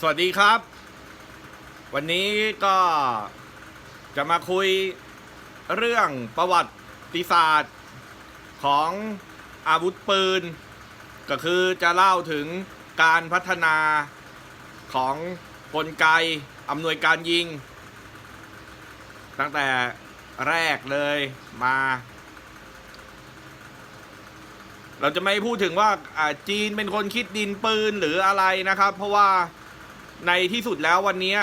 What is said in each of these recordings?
สวัสดีครับ วันนี้ก็จะมาคุยเรื่องประวัติศาสตร์ของอาวุธปืน ก็คือจะเล่าถึงการพัฒนาของกลไกอำนวยการยิง ตั้งแต่แรกเลยมา เราจะไม่พูดถึงว่าอ่าจีนเป็นคนคิดดินปืนหรืออะไรนะครับ เพราะว่า ในที่สุดแล้ววันนี้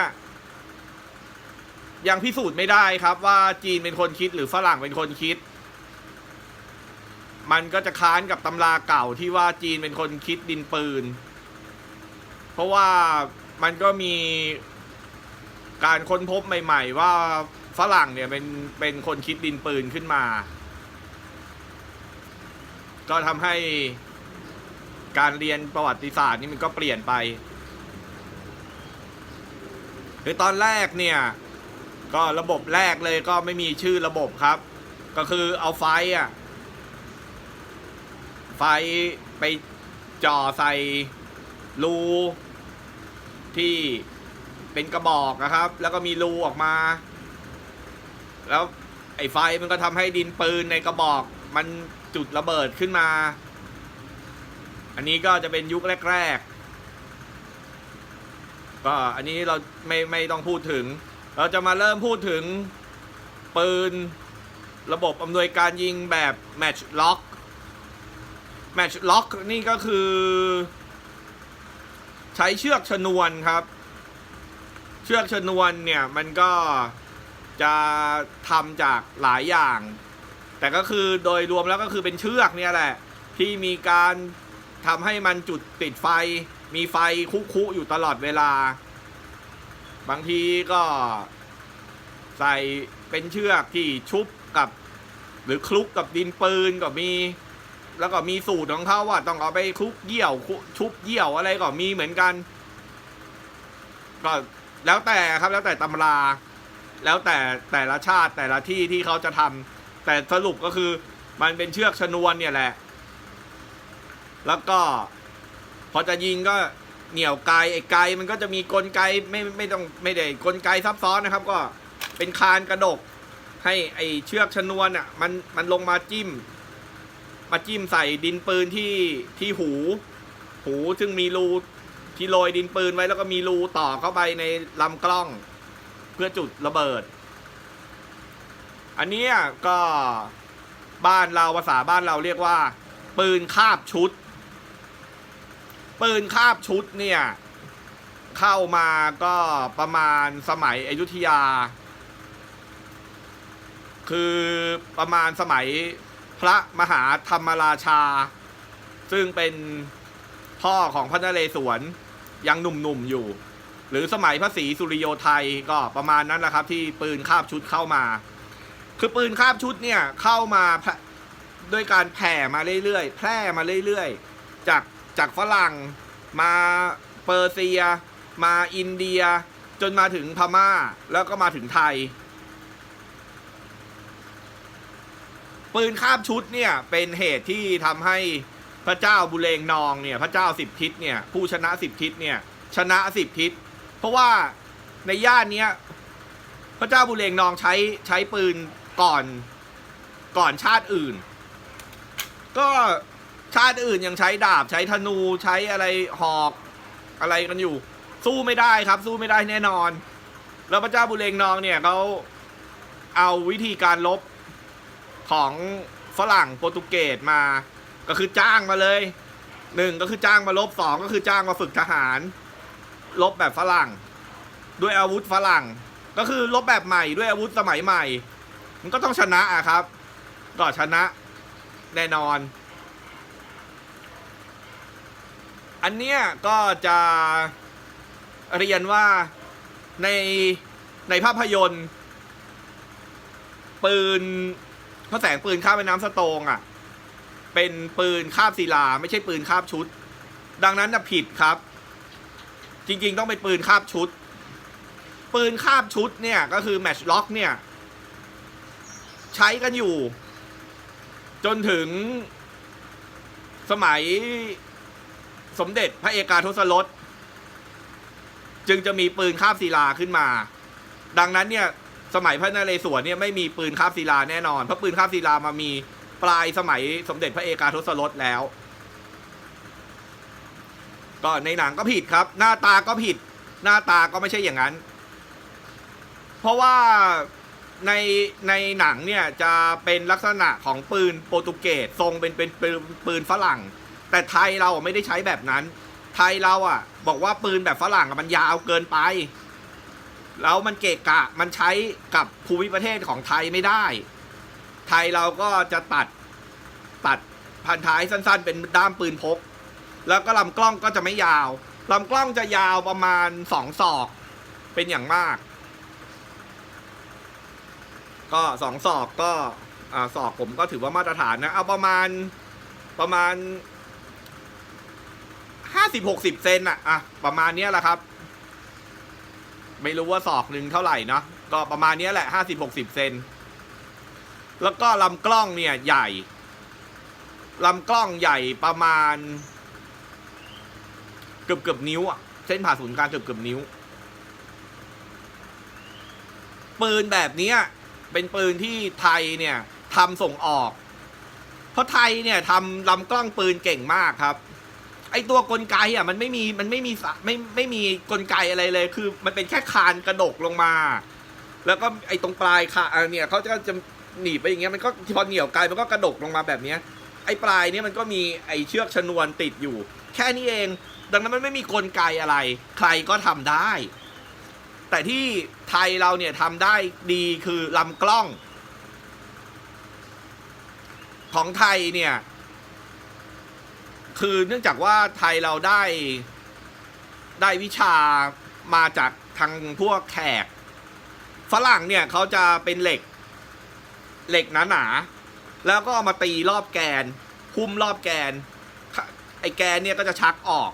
ยังพิสูจน์ไม่ได้ครับว่าจีนเป็นคนคิดหรือฝรั่งเป็นคนคิด มันก็จะค้านกับตำราเก่าที่ว่าจีนเป็นคนคิดดินปืน เพราะว่ามันก็มีการค้นพบใหม่ ๆ ว่าฝรั่งเนี่ยเป็นเป็นคนคิดดินปืนขึ้นมา ก็ทำให้การเรียนประวัติศาสตร์นี่มันก็เปลี่ยนไป คือตอนแรกเนี่ย ก็ระบบแรกเลยก็ไม่มีชื่อระบบครับ ก็คือเอาไฟอะไฟไปจ่อใส่รูที่เป็นกระบอกนะครับ แล้วก็มีรูออกมา แล้วไอ้ไฟมันก็ทำให้ดินปืนในกระบอกมันจุดระเบิดขึ้นมา อันนี้ก็จะเป็นยุคแรก ๆ ก็อันนี้เราไม่ไม่ต้องพูดถึง เราจะมาเริ่มพูดถึงปืนระบบอำนวยการยิงแบบ Match Lock Match Lock นี่ก็คือ ใช้เชือกชนวนครับ เชือกชนวนเนี่ยมันก็จะทำจากหลายอย่าง แต่ก็คือโดยรวมแล้วก็คือเป็นเชือกเนี่ยแหละ ที่มีการทำให้มันจุดติดไฟ มีไฟคุๆอยู่ตลอดเวลา บางทีก็ใส่เป็นเชือกที่ชุบกับ หรือคลุกกับดินปืนก็มี แล้วก็มีสูตรของเขาว่าต้องเอาไปคลุกเยี่ยวคุชุบเยี่ยวอะไรก็มีเหมือนกัน ก็แล้วแต่ครับแล้วแต่ตำรา แล้วแต่แต่ละชาติแต่ละที่ที่เขาจะทำแต่สรุปก็คือมันเป็นเชือกชนวนเนี่ยแหละ แล้วก็ พอจะยิงก็เหนี่ยวไกลไอ้ไกลมันก็จะมีกลไกไม่ไม่ต้องไม่ได้กลไกซับซ้อนนะครับ ก็เป็นคานกระดก ให้ไอ้เชือกชนวนอะมันมันลงมาจิ้ม มาจิ้มใส่ดินปืนที่ที่หู หูซึ่งมีรูที่โรยดินปืนไว้แล้วก็มีรูต่อเข้าไปในลำกล้อง เพื่อจุดระเบิด อันนี้ก็บ้านเราภาษาบ้านเราเรียกว่า ปืนคาบชุด ปืนคาบชุดเนี่ย เข้ามาก็ประมาณสมัยอยุธยา คือประมาณสมัยพระมหาธรรมราชา ซึ่งเป็นพ่อของพระนเรศวรยังหนุ่มๆอยู่ หรือสมัยพระศรีสุริโยไทยก็ประมาณนั้นแหละครับ ที่ปืนคาบชุดเข้ามา คือปืนคาบชุดเนี่ยเข้ามาพร่ด้วยการแผ่มาเรื่อยๆ แพร่มาเรื่อยๆ จาก จากฝรั่ง มาเปอร์เซีย มาอินเดีย จนมาถึงพม่า แล้วก็มาถึงไทย ปืนคาบชุดเนี่ยเป็นเหตุที่ทำให้พระเจ้าบุเรงนองเนี่ยพระเจ้าสิบทิศเนี่ยผู้ชนะสิบทิศเนี่ยชนะสิบทิศ เพราะว่าในย่านเนี้ยพระเจ้าบุเรงนองใช้ใช้ปืนก่อนก่อนชาติอื่น ก็ ชาติอื่นยังใช้ดาบใช้ธนูใช้อะไรหอกอะไรกันอยู่ สู้ไม่ได้ครับ สู้ไม่ได้แน่นอน แล้วพระเจ้าบุเรงนองเนี่ยเขาเอาวิธีการลบของฝรั่งโปรตุเกสมา ก็คือจ้างมาเลยหนึ่งก็คือจ้างมาลบสองก็คือจ้างมาฝึกทหาร ลบแบบฝรั่ง ด้วยอาวุธฝรั่ง ก็คือลบแบบใหม่ด้วยอาวุธสมัยใหม่ มันก็ต้องชนะอะครับ ก็ชนะแน่นอน อันเนี้ยก็จะเรียนว่าในในภาพยนตร์ ปืนพระแสงปืนข้ามแม่น้ำสโตงอะ่ะ เป็นปืนคาบศิลา ไม่ใช่ปืนคาบชุด ดังนั้นนะผิดครับ จริง ๆ ต้องเป็นปืนคาบชุด ปืนคาบชุดเนี่ยก็คือแมชล็อกเนี่ย ใช้กันอยู่ จนถึงสมัย สมเด็จพระเอกาทศรสจึงจะมีปืนคาบศิลาขึ้นมา ดังนั้นเนี่ยสมัยพระนเรศวรเนี่ยไม่มีปืนคาบศิลาแน่นอนเพราะปืนคาบศิลามามีปลายสมัยสมเด็จพระเอกาทศรสแล้ว ก็ในหนังก็ผิดครับ หน้าตาก็ผิด หน้าตาก็ไม่ใช่อย่างนั้น เพราะว่าในในหนังเนี่ยจะเป็นลักษณะของปืนโปรตุเกสทรงเป็นเป็นปืนปืนฝรั่ง แต่ไทยเราไม่ได้ใช้แบบนั้น ไทยเราอะ บอกว่าปืนแบบฝรั่งมันยาวเกินไป แล้วมันเกะกะมันใช้กับภูมิประเทศของไทยไม่ได้ ไทยเราก็จะตัดตัดพันท้ายสั้น ๆ เป็นด้ามปืนพก แล้วก็ลำกล้องก็จะไม่ยาวลำกล้องจะยาวประมาณสองศอก เป็นอย่างมาก ก็สองศอกก็อ่าศอกผมก็ถือว่ามาตรฐานนะ เอาประมาณประมาณ ห้าสิบหกสิบเซนอะอะประมาณเนี้ยแหละครับ ไม่รู้ว่าศอกหนึ่งเท่าไหร่เนาะก็ประมาณเนี้ยแหละห้าสิบหกสิบเซนแล้วก็ลำกล้องเนี่ยใหญ่ลำกล้องใหญ่ประมาณ เกือบเกือบนิ้วอะเส้นผ่าศูนย์กลางเกือบเกือบนิ้ว ปืนแบบเนี้ยเป็นปืนที่ไทยเนี่ยทำส่งออก เพราะไทยเนี่ยทำลำกล้องปืนเก่งมากครับ ไอตัวกลไกอะมันไม่มีมันไม่มีสะไม่ไม่มีกลไกอะไรเลย คือมันเป็นแค่คานกระดกลงมา แล้วก็ไอตรงปลายค่ะเนี่ยเขาจะจะหนีบไปอย่างเงี้ยมันก็พอเหนียวไกลมันก็กระดกลงมาแบบเนี้ยไอปลายเนี่ยมันก็มีไอเชือกชนวนติดอยู่ แค่นี้เอง ดังนั้นมันไม่มีกลไกอะไร ใครก็ทำได้ แต่ที่ไทยเราเนี่ยทำได้ดีคือลำกล้อง ของไทยเนี่ย คือเนื่องจากว่าไทยเราได้ได้วิชามาจากทางพวกแขก ฝรั่งเนี่ยเขาจะเป็นเหล็ก เหล็กหนาๆ แล้วก็ามาตีรอบแกนหุ้มรอบแกน ไอ้แกนเนี่ยก็จะชักออก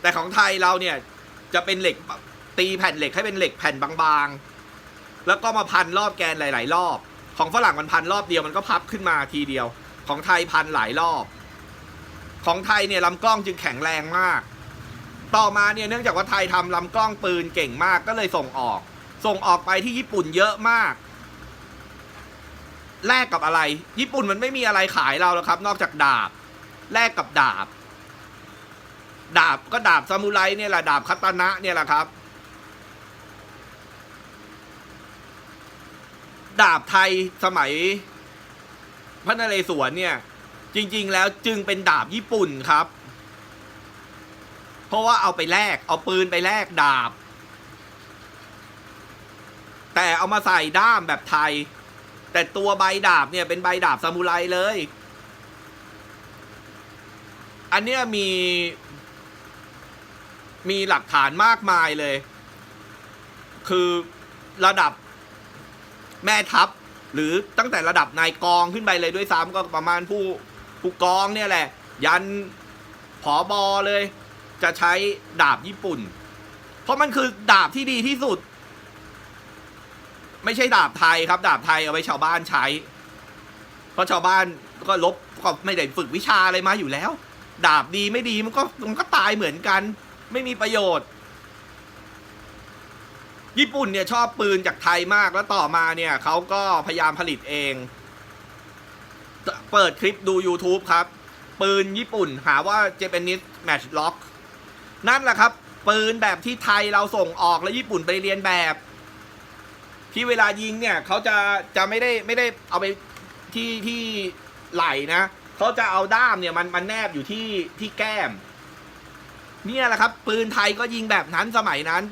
แต่ของไทยเราเนี่ยจะเป็นเหล็กตีแผ่นเหล็กให้เป็นเหล็กแผ่นบางๆ แล้วก็มาพันรอบแกนหลาย ๆ รอบ ของฝรั่งมันพันรอบเดียวมันก็พับขึ้นมาทีเดียว ของไทยพันหลายรอบ ของไทยเนี่ยลำกล้องจึงแข็งแรงมาก ต่อมาเนี่ยเนื่องจากว่าไทยทำลำกล้องปืนเก่งมากก็เลยส่งออก ส่งออกไปที่ญี่ปุ่นเยอะมาก แลกกับอะไร ญี่ปุ่นมันไม่มีอะไรขายเราแล้วครับ นอกจากดาบ แลกกับดาบ ดาบก็ดาบซามูไรเนี่ยแหละดาบคัตตานะเนี่ยแหละครับ ดาบไทยสมัยพระนเรศวรเนี่ย จริงๆ แล้วจึงเป็นดาบญี่ปุ่นครับ เพราะว่าเอาไปแลกเอาปืนไปแลกดาบ แต่เอามาใส่ด้ามแบบไทย แต่ตัวใบดาบเนี่ยเป็นใบดาบซามูไรเลย อันเนี้ยมี มีหลักฐานมากมายเลย คือระดับแม่ทัพหรือตั้งแต่ระดับนายกองขึ้นไปเลยด้วยซ้ำก็ประมาณผู้ ผู้กองเนี่ยแหละ ยันผอบอเลย จะใช้ดาบญี่ปุ่น เพราะมันคือดาบที่ดีที่สุด ไม่ใช่ดาบไทยครับ ดาบไทยเอาไว้ชาวบ้านใช้ เพราะชาวบ้านก็ลบก็ไม่ได้ฝึกวิชาอะไรมาอยู่แล้ว ดาบดีไม่ดีมันก็มันก็ตายเหมือนกัน ไม่มีประโยชน์ ญี่ปุ่นเนี่ยชอบปืนจากไทยมากแล้วต่อมาเนี่ยเขาก็พยายามผลิตเอง เปิดคลิปดู YouTube ครับ ปืนญี่ปุ่นหาว่า Japanese Matchlock นั่นแหละครับ ปืนแบบที่ไทยเราส่งออกแล้วญี่ปุ่นไปเรียนแบบ ที่เวลายิงเนี่ยเขาจะจะไม่ได้ไม่ได้เอาไปที่ที่ไหลนะเขาจะเอาด้ามเนี่ยมันมันแนบอยู่ที่ที่แก้ม เนี่ยแหละครับ ปืนไทยก็ยิงแบบนั้นสมัยนั้น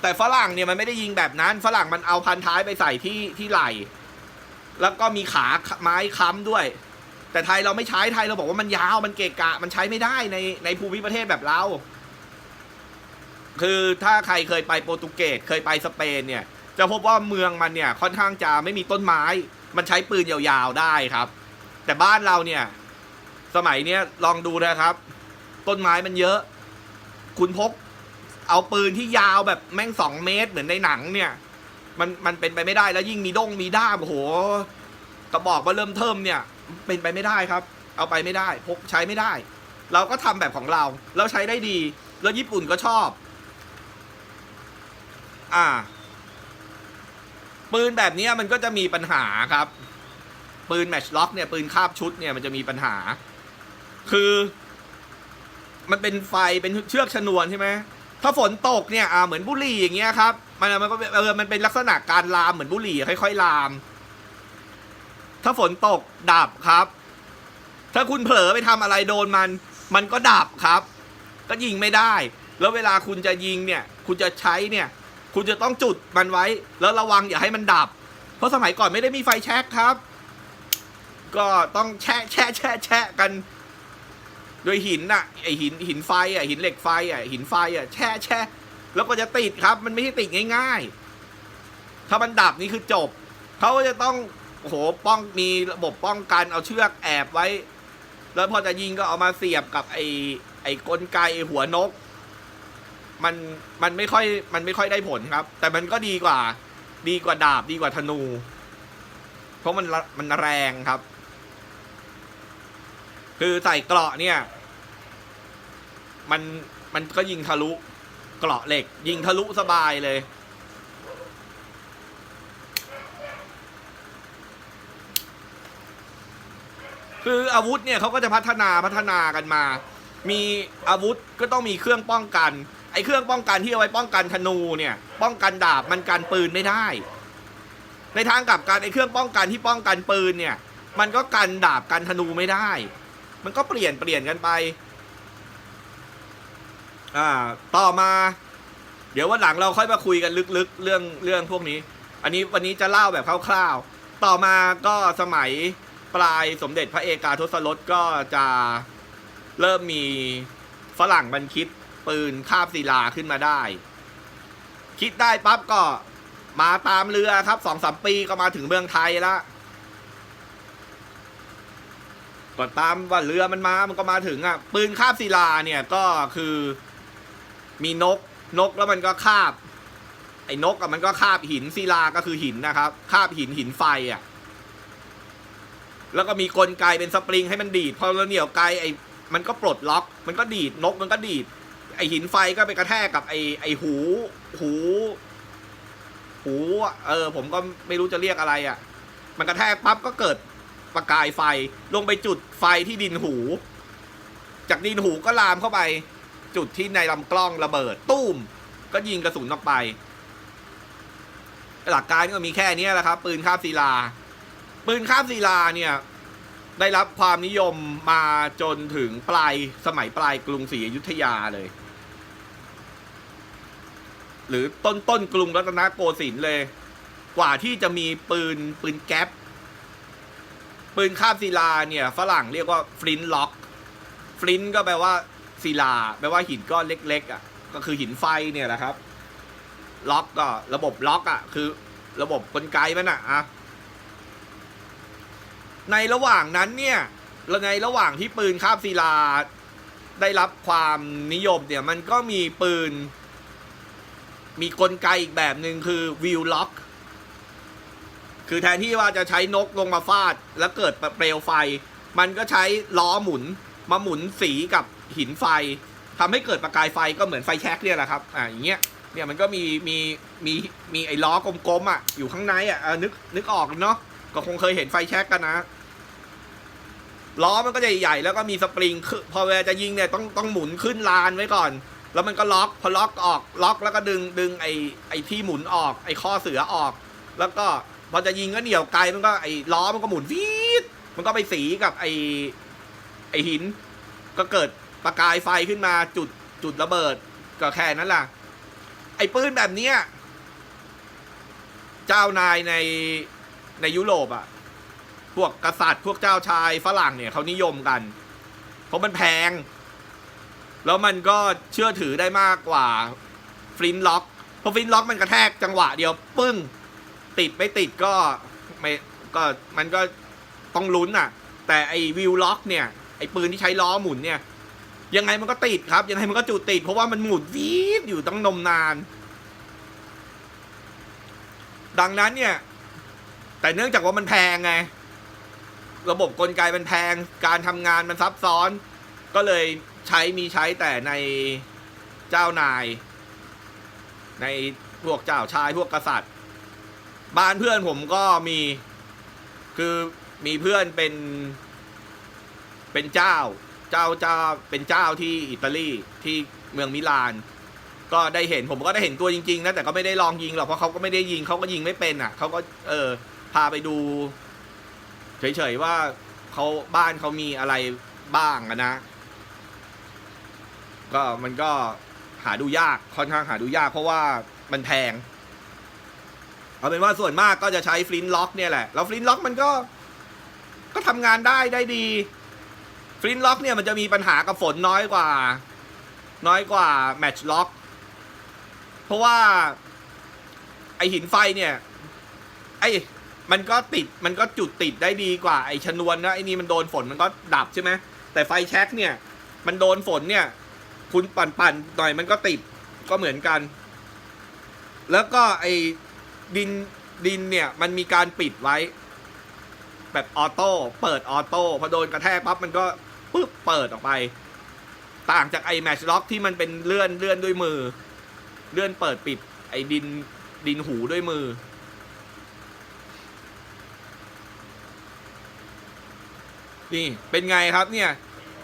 แต่ฝรั่งเนี่ยมันไม่ได้ยิงแบบนั้น ฝรั่งมันเอาพันท้ายไปใส่ที่ที่ไหล แล้วก็มีขาไม้ค้ำด้วย แต่ไทยเราไม่ใช้ไทยเราบอกว่ามันยาวมันเกะกะ มันใช้ไม่ได้ในในภูมิประเทศแบบเรา คือถ้าใครเคยไปโปรตุเกสเคยไปสเปนเนี่ย จะพบว่าเมืองมันเนี่ยค่อนข้างจะไม่มีต้นไม้ มันใช้ปืนยาวๆได้ครับ แต่บ้านเราเนี่ย สมัยเนี้ยลองดูนะครับ ต้นไม้มันเยอะ คุณพกเอาปืนที่ยาวแบบแม่งสองเมตรเหมือนในหนังเนี่ย มันมันเป็นไปไม่ได้แล้วยิ่งมีด้งมีด้ามโอ้โหกระบอกว่าเริ่มเทิมเนี่ยเป็นไปไม่ได้ครับ เอาไปไม่ได้ พกใช้ไม่ได้ เราก็ทำแบบของเรา เราใช้ได้ดี แล้วญี่ปุ่นก็ชอบ อ่า ปืนแบบนี้มันก็จะมีปัญหาครับ ปืนแมชล็อกเนี่ยปืนคาบชุดเนี่ยมันจะมีปัญหา คือ มันเป็นไฟเป็นเชือกชนวนใช่ไหมถ้าฝนตกเนี่ยอ่าเหมือนบุหรี่อย่างเงี้ยครับ มันมันก็เออมันเป็นลักษณะการลามเหมือนบุหรี่ค่อย ๆ ลาม ถ้าฝนตกดับครับ ถ้าคุณเผลอไปทำอะไรโดนมัน มันก็ดับครับ ก็ยิงไม่ได้ แล้วเวลาคุณจะยิงเนี่ย คุณจะใช้เนี่ย คุณจะต้องจุดมันไว้ แล้วระวังอย่าให้มันดับ เพราะสมัยก่อนไม่ได้มีไฟแช็กครับ ก็ต้องแช่แช่แช่แช่กันโดยหินน่ะไอหินหินไฟอะหินเหล็กไฟอะหินไฟอะแช่แช่ แล้วก็จะติดครับ มันไม่ใช่ติดง่าย ๆ ถ้ามันดับนี่คือจบ เขาก็จะต้องโอ้โหป้องมีระบบป้องกันเอาเชือกแอบไว้ แล้วพอจะยิงก็เอามาเสียบกับไอ้ไอ้กลไกหัวนก มันมันไม่ค่อยมันไม่ค่อยได้ผลครับ แต่มันก็ดีกว่า ดีกว่าดาบดีกว่าธนู เพราะมันละมันแรงครับ คือใส่เกราะเนี่ย มันมันก็ยิงทะลุ เกราะเหล็ก ยิงทะลุสบายเลย คืออาวุธเนี่ยเขาก็จะพัฒนาพัฒนากันมา มีอาวุธก็ต้องมีเครื่องป้องกัน ไอ้เครื่องป้องกันที่เอาไว้ป้องกันธนูเนี่ย ป้องกันดาบมันกันปืนไม่ได้ ในทางกลับกันไอ้เครื่องป้องกันที่ป้องกันปืนเนี่ย มันก็กันดาบกันธนูไม่ได้ มันก็เปลี่ยนเปลี่ยนกันไป อ่าต่อมา เดี๋ยววันหลังเราค่อยมาคุยกันลึกๆ เรื่องเรื่องพวกนี้ อันนี้วันนี้จะเล่าแบบคร่าวๆ ต่อมาก็สมัยปลายสมเด็จพระเอกาทศรสก็จะเริ่มมีฝรั่งมันคิดปืนคาบศิลาขึ้นมาได้ คิดได้ปั๊บก็มาตามเรือครับสองสามปีก็มาถึงเมืองไทยละก่อนตามว่าเรือมันมามันก็มาถึงอะปืนคาบศิลาเนี่ยก็คือ มีนกนกแล้วมันก็คาบ ไอ้นกอะมันก็คาบหินศิลาก็คือหินนะครับคาบหินหินไฟอะแล้วก็มีกลไกเป็นสปริงให้มันดีดพอเราเหนี่ยวไกไอ้มันก็ปลดล็อก มันก็ดีดนกมันก็ดีด ไอ้หินไฟก็ไปกระแทกกับไอ้ไอ้หู หู หู เออ ผมก็ไม่รู้จะเรียกอะไรอะ มันกระแทกปั๊บก็เกิดประกายไฟ ลงไปจุดไฟที่ดินหู จากดินหูก็ลามเข้าไป จุดที่ในลำกล้องระเบิดตุ้ม ก็ยิงกระสุนออกไป หลักการก็มีแค่นี้แหละครับ ปืนคาบศิลา ปืนคาบศิลาเนี่ย ได้รับความนิยมมาจนถึงปลายสมัยปลายกรุงศรีอยุธยาเลย หรือต้นต้นกรุงรัตนโกสินทร์เลย กว่าที่จะมีปืนปืนแก๊ปปืนคาบศิลาเนี่ยฝรั่งเรียกว่าฟลินล็อกฟลินก็แปลว่า ศิลาแปลว่าหินก้อนเล็กๆอะก็คือหินไฟเนี่ยแหละครับ ล็อกก็ระบบล็อกอะคือระบบกลไกมันอะอะในระหว่างนั้นเนี่ยในระหว่างที่ปืนคาบศิลาได้รับความนิยมเนี่ยมันก็มีปืน มีกลไกอีกแบบหนึ่งคือวิวล็อก คือแทนที่ว่าจะใช้นกลงมาฟาด แล้วเกิดเปลวไฟ มันก็ใช้ล้อหมุนมาหมุนสีกับ หินไฟทำให้เกิดประกายไฟก็เหมือนไฟแช็กเนี่ยแหละครับอ่าอย่างเงี้ยเนี่ยมันก็มีมีมีมีไอ้ล้อกลมๆอะอยู่ข้างในอะนึกนึกออกเนาะก็คงเคยเห็นไฟแช็กกันนะล้อมันก็จะใหญ่ๆแล้วก็มีสปริงคือพอเวลาจะยิงเนี่ยต้องต้องหมุนขึ้นลานไว้ก่อน แล้วมันก็ล็อกพอล็อกออกล็อกแล้วก็ดึงดึงไอ้ไอ้ที่หมุนออกไอ้ข้อเสือออก แล้วก็พอจะยิงก็เหนี่ยวไกลมันก็ไอ้ล้อมันก็หมุนวีดมันก็ไปสีกับไอ้ไอ้หิน ก็เกิด ประกายไฟขึ้นมาจุดจุดระเบิดก็แค่นั้นล่ะ ไอ้ปืนแบบเนี้ยเจ้านายในในยุโรปอะพวกกษัตริย์พวกเจ้าชายฝรั่งเนี่ยเขานิยมกัน เพราะมันแพง แล้วมันก็เชื่อถือได้มากกว่าฟลินล็อกเพราะฟลินล็อกมันกระแทกจังหวะเดียวปึ้ง ติดไม่ติดก็ไม่ก็มันก็ต้องลุ้นอะแต่ไอ้วิวล็อกเนี่ยไอ้ปืนที่ใช้ล้อหมุนเนี่ย ยังไงมันก็ติดครับ ยังไงมันก็จุดติด เพราะว่ามันหมุนวีดอยู่ต้องนมนาน ดังนั้นเนี่ย แต่เนื่องจากว่ามันแพงไง ระบบกลไกมันแพง การทำงานมันซับซ้อน ก็เลยใช้มีใช้แต่ในเจ้านาย ในพวกเจ้าชายพวกกษัตริย์ บ้านเพื่อนผมก็มีคือมีเพื่อนเป็นเป็นเจ้า เจ้าเจ้าเป็นเจ้าที่อิตาลีที่เมืองมิลาน ก็ได้เห็นผมก็ได้เห็นตัวจริงๆนะแต่ก็ไม่ได้ลองยิงหรอกเพราะเขาก็ไม่ได้ยิงเขาก็ยิงไม่เป็นอะเขาก็เออพาไปดูเฉยๆว่าเขาบ้านเขามีอะไรบ้างนะ ก็มันก็หาดูยากค่อนข้างหาดูยากเพราะว่ามันแพงเอาเป็นว่าส่วนมากก็จะใช้ฟลินล็อกเนี่ยแหละแล้วฟลินล็อกมันก็ ก็ทำงานได้ได้ดี ฟลินล็อกเนี่ยมันจะมีปัญหากับฝนน้อยกว่า น้อยกว่าแมชล็อก เพราะว่า ไอหินไฟเนี่ย ไอมันก็ติดมันก็จุดติดได้ดีกว่าไอชนวนนะไอนี่มันโดนฝนมันก็ดับใช่ไหมแต่ไฟแช็กเนี่ย มันโดนฝนเนี่ย คุณปั่นปั่นๆหน่อยมันก็ติดก็เหมือนกัน แล้วก็ไอดินดินเนี่ยมันมีการปิดไว้ แบบออโต้เปิดออโต้พอโดนกระแทกปั๊บมันก็ ปึ๊บเปิดออกไป ต่างจากไอ้แมชล็อกที่มันเป็นเลื่อนเลื่อนด้วยมือ เลื่อนเปิดปิด ไอ้ดินดินหูด้วยมือ นี่เป็นไงครับเนี่ย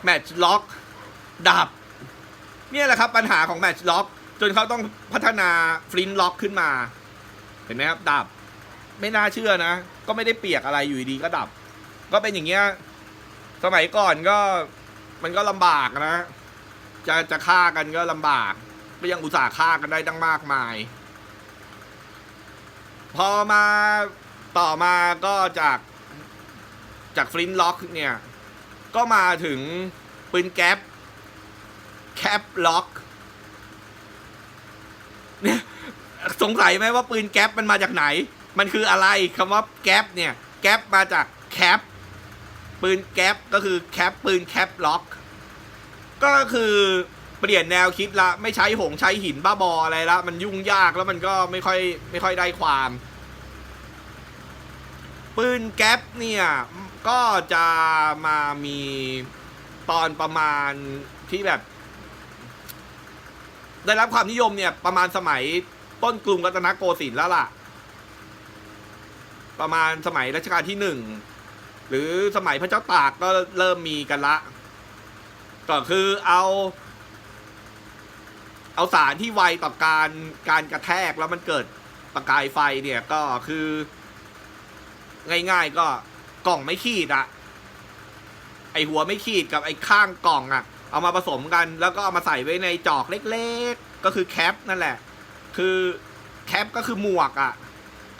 แมชล็อกดับ เนี่ยแหละครับปัญหาของแมชล็อกจนเขาต้องพัฒนาฟลินล็อกขึ้นมา เห็นไหมครับดับ ไม่น่าเชื่อนะ ก็ไม่ได้เปียกอะไรอยู่ดีก็ดับ ก็เป็นอย่างเงี้ย สมัยก่อนก็มันก็ลำบากนะ จะจะฆ่ากันก็ลำบากก็ยังอุตส่าห์ฆ่ากันได้ตั้งมากมาย พอมาต่อมาก็จากจากฟลินล็อกเนี่ย ก็มาถึงปืนแก๊ปแคปล็อกเนี่ยสงสัยไหมว่าปืนแก๊ปมันมาจากไหน มันคืออะไรคำว่าแก๊ปเนี่ย แก๊ปมาจากแคป ปืนแก๊ปก็คือแคปปืนแคปล็อก ก็คือเปลี่ยนแนวคิดละไม่ใช้หงใช้หินบ้าบออะไรละ มันยุ่งยากแล้วมันก็ไม่ค่อยไม่ค่อยได้ความ ปืนแก๊ปเนี่ย ก็จะมามีตอนประมาณที่แบบ ได้รับความนิยมเนี่ย ประมาณสมัยต้นกรุงรัตนโกสินทร์แล้วล่ะ ประมาณสมัยรัชกาลที่หนึ่ง หรือสมัยพระเจ้าตากก็เริ่มมีกันละ ก็คือเอา เอาสารที่ไวต่อการการกระแทกแล้วมันเกิดประกายไฟเนี่ยก็คือ ง่ายๆก็กล่องไม่ขีดอะไอหัวไม่ขีดกับไอข้างกล่องอะเอามาผสมกันแล้วก็เอามาใส่ไว้ในจอกเล็กๆ ก็คือแคปนั่นแหละ คือแคปก็คือหมวกอะ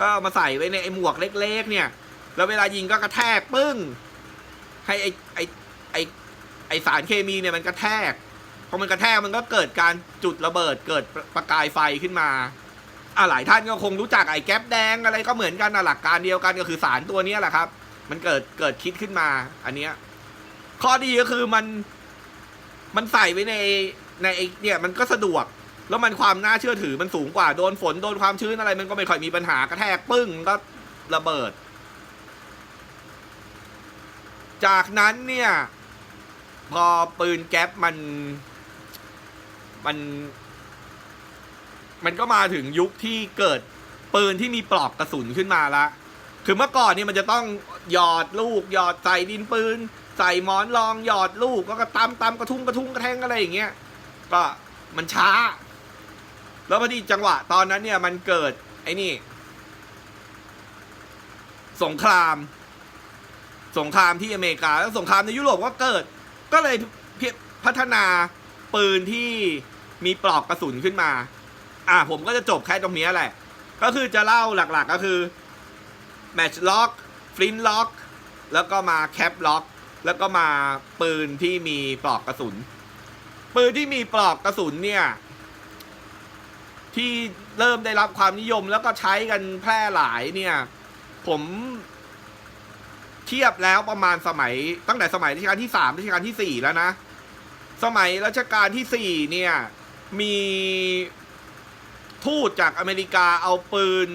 ก็เอามาใส่ไว้ในไอหมวกเล็ก ๆ เนี่ย แล้วเวลายิงก็กระแทกปึ้ง ให้ไอไอไอไอสารเคมีเนี่ยมันกระแทก พอมันกระแทกมันก็เกิดการจุดระเบิดเกิดประกายไฟขึ้นมาอะหลายท่านก็คงรู้จักไอ้แก๊ปแดงอะไรก็เหมือนกันนะหลักการเดียวกันก็คือสารตัวนี้แหละครับ มันเกิดเกิดคิดขึ้นมา อันเนี้ยข้อดีก็คือมัน มันใส่ไว้ในในไอ้เนี่ยมันก็สะดวก แล้วมันความน่าเชื่อถือมันสูงกว่าโดนฝนโดนความชื้นอะไร มันก็ไม่ค่อยมีปัญหากระแทกปึ้งก็ระเบิด จากนั้นเนี่ย พอปืนแก๊ปมันมัน มันก็มาถึงยุคที่เกิดปืนที่มีปลอกกระสุนขึ้นมาละ คือเมื่อก่อนเนี่ยมันจะต้องหยอดลูก หยอดใส่ดินปืน ใส่หมอนรองหยอดลูกก็กระตำตำกระทุ้งกระทุ้งกระแทงอะไรอย่างเงี้ย ก็มันช้า แล้วพอดีจังหวะ ตอนนั้นเนี่ยมันเกิด ไอ้นี่ สงคราม สงครามที่อเมริกา แล้วสงครามในยุโรปก็เกิด ก็เลยพัฒนาปืนที่มีปลอกกระสุนขึ้นมา อะผมก็จะจบแค่ตรงนี้แหละ ก็คือจะเล่าหลักๆก็คือแมชล็อกฟลินล็อกแล้วก็มาแคปล็อกแล้วก็มาปืนที่มีปลอกกระสุน ปืนที่มีปลอกกระสุนเนี่ย ที่เริ่มได้รับความนิยมแล้วก็ใช้กันแพร่หลายเนี่ย ผม เทียบแล้วประมาณสมัยตั้งแต่สมัยรัชกาลที่สามรัชกาลที่สี่แล้วนะ สมัยรัชกาลที่สี่เนี่ยมีทูตจากอเมริกาเอาปืน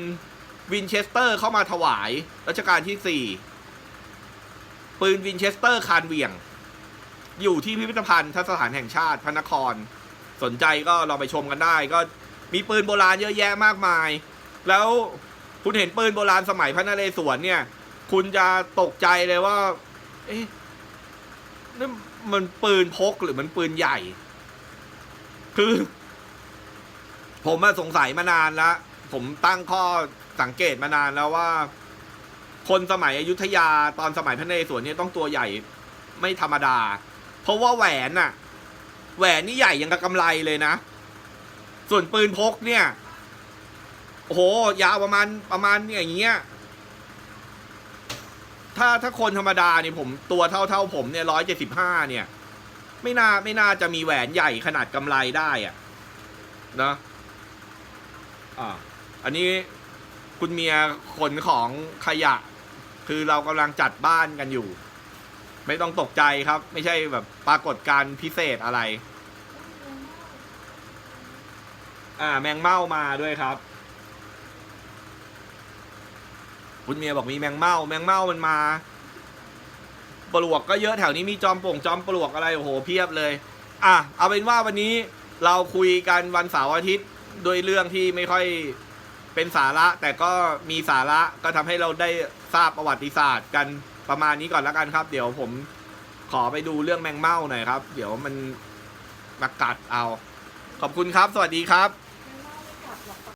วินเชสเตอร์เข้ามาถวายรัชกาลที่สี่ปืนวินเชสเตอร์คานเวียง อยู่ที่พิพิธภัณฑ์ทสถานแห่งชาติพระนคร สนใจก็ลองไปชมกันได้ ก็มีปืนโบราณเยอะแยะมากมาย แล้วคุณเห็นปืนโบราณสมัยพระนเรศวรเนี่ย คุณจะตกใจเลยว่า เอ๊ะนี่มันปืนพกหรือมันปืนใหญ่ คือ ผมมาสงสัยมานานแล้ว ผมตั้งข้อสังเกตมานานแล้วว่า คนสมัยอยุธยาตอนสมัยพระนเรศวรเนี่ยต้องตัวใหญ่ไม่ธรรมดา เพราะว่าแหวนน่ะ แหวนนี่ใหญ่ยังกับกำไรเลยนะ ส่วนปืนพกเนี่ย โอ้โห ยาวประมาณประมาณนี่อย่างเงี้ย ถ้าถ้าคนธรรมดาเนี่ยผมตัวเท่าเท่าผมเนี่ยร้อยเจ็ดสิบห้าเนี่ย ไม่น่าไม่น่าจะมีแหวนใหญ่ขนาดกำไรได้อะนะอ่าอันนี้คุณเมียขนของขยะ คือเรากำลังจัดบ้านกันอยู่ ไม่ต้องตกใจครับ ไม่ใช่แบบปรากฏการณ์พิเศษอะไร อ่า แมงเม่ามาด้วยครับ คุณเมียบอกมีแมงเม่าแมงเม่ามันมา ปลวกก็เยอะแถวนี้มีจอมป่งจอมปลวกอะไรโอ้โหเพียบเลย อะเอาเป็นว่าวันนี้เราคุยกันวันเสาร์อาทิตย์โดยเรื่องที่ไม่ค่อยเป็นสาระ แต่ก็มีสาระก็ทำให้เราได้ทราบประวัติศาสตร์กันประมาณนี้ก่อนแล้วกันครับ เดี๋ยวผมขอไปดูเรื่องแมงเม่าหน่อยครับ เดี๋ยวมันมากัดเอา ขอบคุณครับ สวัสดีครับ